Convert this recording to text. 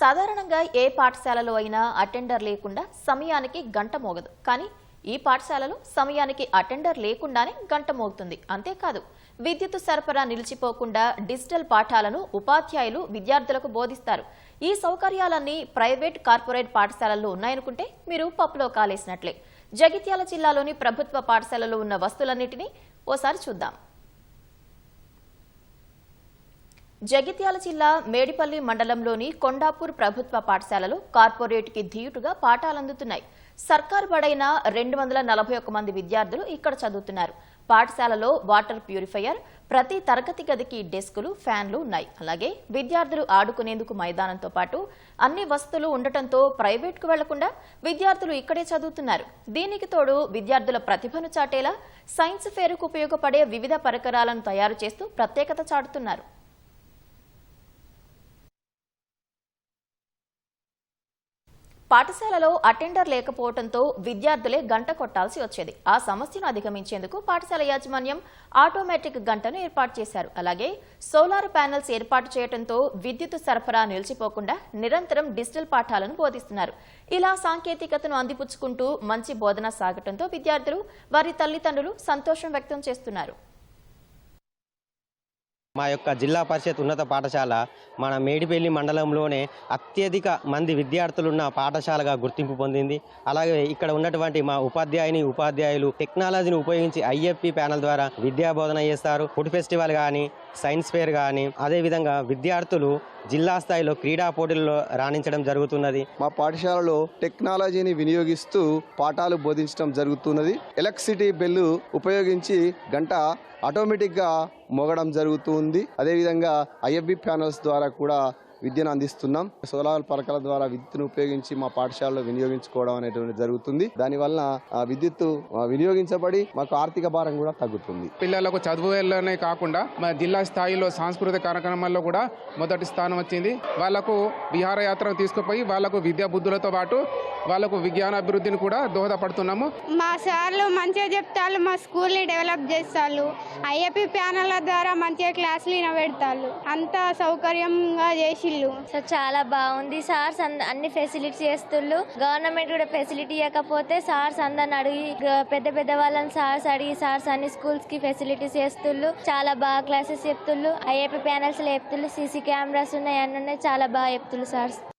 సాధారణంగా ఏ పాఠశాలలో అయినా అటెండర్ లేకుండా సమయానికి గంట మోగదు. కానీ ఈ పాఠశాలలో సమయానికి అటెండర్ లేకుండానే గంట మోగుతుంది. అంతేకాదు విద్యుత్ సరఫరా నిలిచిపోకుండా డిజిటల్ పాఠాలను ఉపాధ్యాయులు విద్యార్థులకు బోధిస్తారు. ఈ సౌకర్యాలన్నీ ప్రైవేట్ కార్పొరేట్ పాఠశాలల్లో ఉన్నాయనుకుంటే మీరు పప్పులో కాలేసినట్లే. జగిత్యాల జిల్లాలోని ప్రభుత్వ పాఠశాలలో ఉన్న వస్తువులన్నిటినీ ఓసారి చూద్దాం. జగిత్యాల జిల్లా మేడిపల్లి మండలంలోని కొండాపూర్ ప్రభుత్వ పాఠశాలలో కార్పొరేట్కి ధీటుగా పాఠాలందుతున్నాయి. సర్కార్ బడైన రెండు వందల నలభై ఒక్క మంది విద్యార్థులు ఇక్కడ చదువుతున్నారు. పాఠశాలలో వాటర్ ప్యూరిఫైయర్ ప్రతి తరగతి గదికి డెస్కులు ఫ్యాన్లు ఉన్నాయి. అలాగే విద్యార్థులు ఆడుకునేందుకు మైదానంతో పాటు అన్ని వసతులు ఉండటంతో ప్రైవేట్కు వెళ్ళకుండా విద్యార్థులు ఇక్కడే చదువుతున్నారు. దీనికి తోడు విద్యార్థుల ప్రతిభను చాటేలా సైన్స్ ఫేరుకు ఉపయోగపడే వివిధ పరికరాలను తయారు చేస్తూ ప్రత్యేకత చాటుతున్నారు. పాఠశాలలో అటెండర్ లేకపోవడంతో విద్యార్థులే గంట కొట్టాల్సి వచ్చేది. ఆ సమస్యను అధిగమించేందుకు పాఠశాల యాజమాన్యం ఆటోమేటిక్ గంటను ఏర్పాటు చేశారు. అలాగే సోలార్ ప్యానెల్స్ ఏర్పాటు చేయడంతో విద్యుత్ సరఫరా నిలిచిపోకుండా నిరంతరం డిజిటల్ పాఠాలను బోధిస్తున్నారు. ఇలా సాంకేతికతను అందిపుచ్చుకుంటూ మంచి బోధన సాగటంతో విద్యార్థులు వారి తల్లిదండ్రులు సంతోషం వ్యక్తం చేస్తున్నారు. మా యొక్క జిల్లా పరిషత్ ఉన్నత పాఠశాల మన మేడిపల్లి మండలంలోనే అత్యధిక మంది విద్యార్థులున్న పాఠశాలగా గుర్తింపు పొందింది. అలాగే ఇక్కడ ఉన్నటువంటి మా ఉపాధ్యాయుని ఉపాధ్యాయులు టెక్నాలజీని ఉపయోగించి ఐఎఫ్పి ప్యానల్ ద్వారా విద్యా బోధన చేస్తారు. ఫుడ్ ఫెస్టివల్ కానీ సైన్స్ ఫేర్ కానీ అదేవిధంగా విద్యార్థులు జిల్లా స్థాయిలో క్రీడా పోటీల్లో రాణించడం జరుగుతున్నది. మా పాఠశాలలో టెక్నాలజీని వినియోగిస్తూ పాఠాలు బోధించడం జరుగుతున్నది. ఎలక్ట్రిసిటీ బిల్లు ఉపయోగించి గంట ఆటోమేటిక్గా మోగడం జరుగుతుంది అదేవిధంగా ఐఎఫ్బి ప్యానల్స్ ద్వారా కూడా విద్యను అందిస్తున్నాం. సోలార్ పలకల ద్వారా విద్యుత్తును ఉపయోగించి మా పాఠశాలలో వినియోగించుకోవడం అనేటువంటి జరుగుతుంది. దానివల్ల ఆ విద్యుత్తు ఆ, వినియోగించబడి మాకు ఆర్థిక భారం కూడా తగ్గుతుంది. పిల్లలకు చదువులోనే కాకుండా మన జిల్లా స్థాయిలో సాంస్కృతిక కార్యక్రమాల్లో కూడా మొదటి స్థానం వచ్చింది. వాళ్ళకు విహారయాత్ర తీసుకుపోయి వాళ్ళకు విద్యా బుద్ధులతో పాటు వాళ్ళకు విజ్ఞాన అభివృద్ధిని కూడా దోహదపడుతున్నాము. మా సార్లు మంచిగా చెప్తారు మా స్కూల్ని డెవలప్ చేస్తారు ఐఏపీ ప్యానల్ ద్వారా మంచిగా క్లాసులు వినబెడతారు అంతా సౌకర్యంగా ఇల్లు సో చాలా బాగుంది. సార్స్ అంద- అన్ని ఫెసిలిటీస్ చేస్తుళ్ళు. గవర్నమెంట్ కూడా ఫెసిలిటీ ఇవ్వకపోతే సార్స్ అందరిని అడిగి పెద్ద పెద్ద వాళ్ళని సార్స్ అడిగి సార్స్ అన్ని స్కూల్స్కి ఫెసిలిటీస్ చేస్తుళ్ళు. చాలా బాగా క్లాసెస్ చెప్తుళ్ళు. ఐఏపీ ప్యానల్స్ చెప్తుళ్ళు సీసీ కెమెరాస్ ఉన్నాయి అన్ని ఉన్నాయి. చాలా బాగా చెప్తుళ్ళు సార్స్.